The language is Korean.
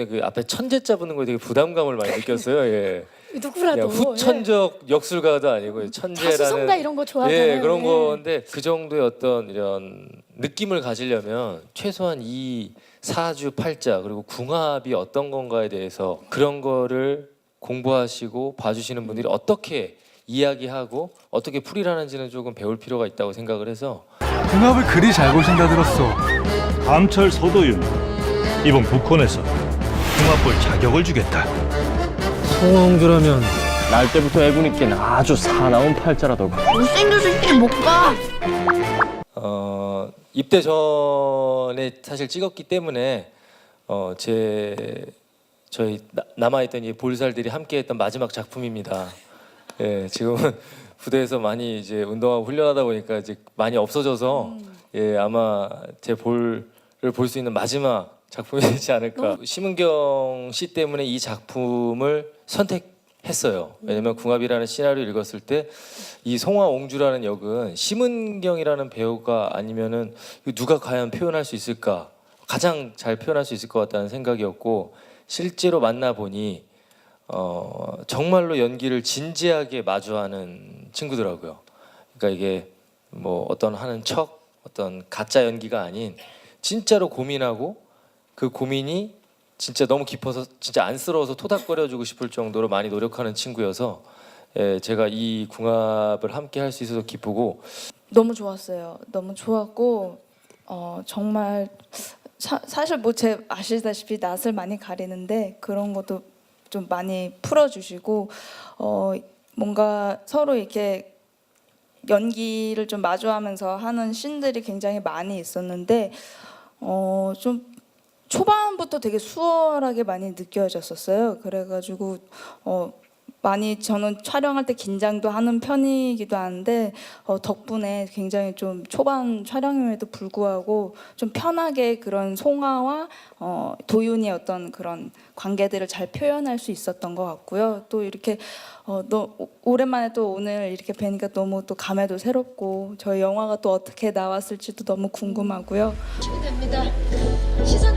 그 모르겠는데 그 앞에 천재자 붙는 거에 되게 부담감을 많이 느꼈어요. 예. 누구라도 후천적 역술가도 아니고 예. 천재라는 자수성가 이런 거 좋아하잖아요. 예, 그런 예. 건데 그 정도의 어떤 이런 느낌을 가지려면 최소한 이 사주 팔자 그리고 궁합이 어떤 건가에 대해서 그런 거를 공부하시고 봐주시는 분들이 어떻게 이야기하고 어떻게 풀이라는지는 조금 배울 필요가 있다고 생각을 해서 궁합을 그리 잘 보신다 들었어. 감철 서도윤 이번 북콘에서 궁합볼 자격을 주겠다. 송황주라면 날 때부터 애군 있긴 아주 사나운 팔자라더군. 못생겨서 이렇게 못 가. 어, 입대 전에 사실 찍었기 때문에 어, 제 저희 나- 남아있던 이 볼살들이 함께했던 마지막 작품입니다. 예, 지금은 부대에서 많이 이제 운동하고 훈련하다 보니까 이제 많이 없어져서 예, 아마 제 볼을 볼 수 있는 마지막 작품이 되지 않을까. 심은경 씨 때문에 이 작품을 선택했어요. 왜냐면 궁합이라는 시나리오 를 읽었을 때 이 송화 옹주라는 역은 심은경이라는 배우가 아니면은 이거 누가 과연 표현할 수 있을까 가장 잘 표현할 수 있을 것 같다는 생각이었고 실제로 만나 보니 어, 정말로 연기를 진지하게 마주하는 친구더라고요. 그러니까 이게 뭐 어떤 하는 척 어떤 가짜 연기가 아닌 진짜로 고민하고 그 고민이 진짜 너무 깊어서 진짜 안쓰러워서 토닥거려주고 싶을 정도로 많이 노력하는 친구여서 예, 제가 이 궁합을 함께 할 수 있어서 기쁘고 너무 좋았어요. 너무 좋았고 어, 정말 사, 사실 뭐 제 아시다시피 낯을 많이 가리는데 그런 것도 좀 많이 풀어주시고 어, 뭔가 서로 이렇게 연기를 좀 마주하면서 하는 씬들이 굉장히 많이 있었는데 어, 좀 초반부터 되게 수월하게 많이 느껴졌었어요. 그래가지고 어, 많이 저는 촬영할 때 긴장도 하는 편이기도 한데 어, 덕분에 굉장히 좀 초반 촬영임에도 불구하고 좀 편하게 그런 송아와 어, 도윤의 어떤 그런 관계들을 잘 표현할 수 있었던 것 같고요. 또 이렇게 어, 너, 오- 오랜만에 또 오늘 이렇게 뵈니까 너무 또 감회도 새롭고 저희 영화가 또 어떻게 나왔을지도 너무 궁금하고요. 됩니다. 시선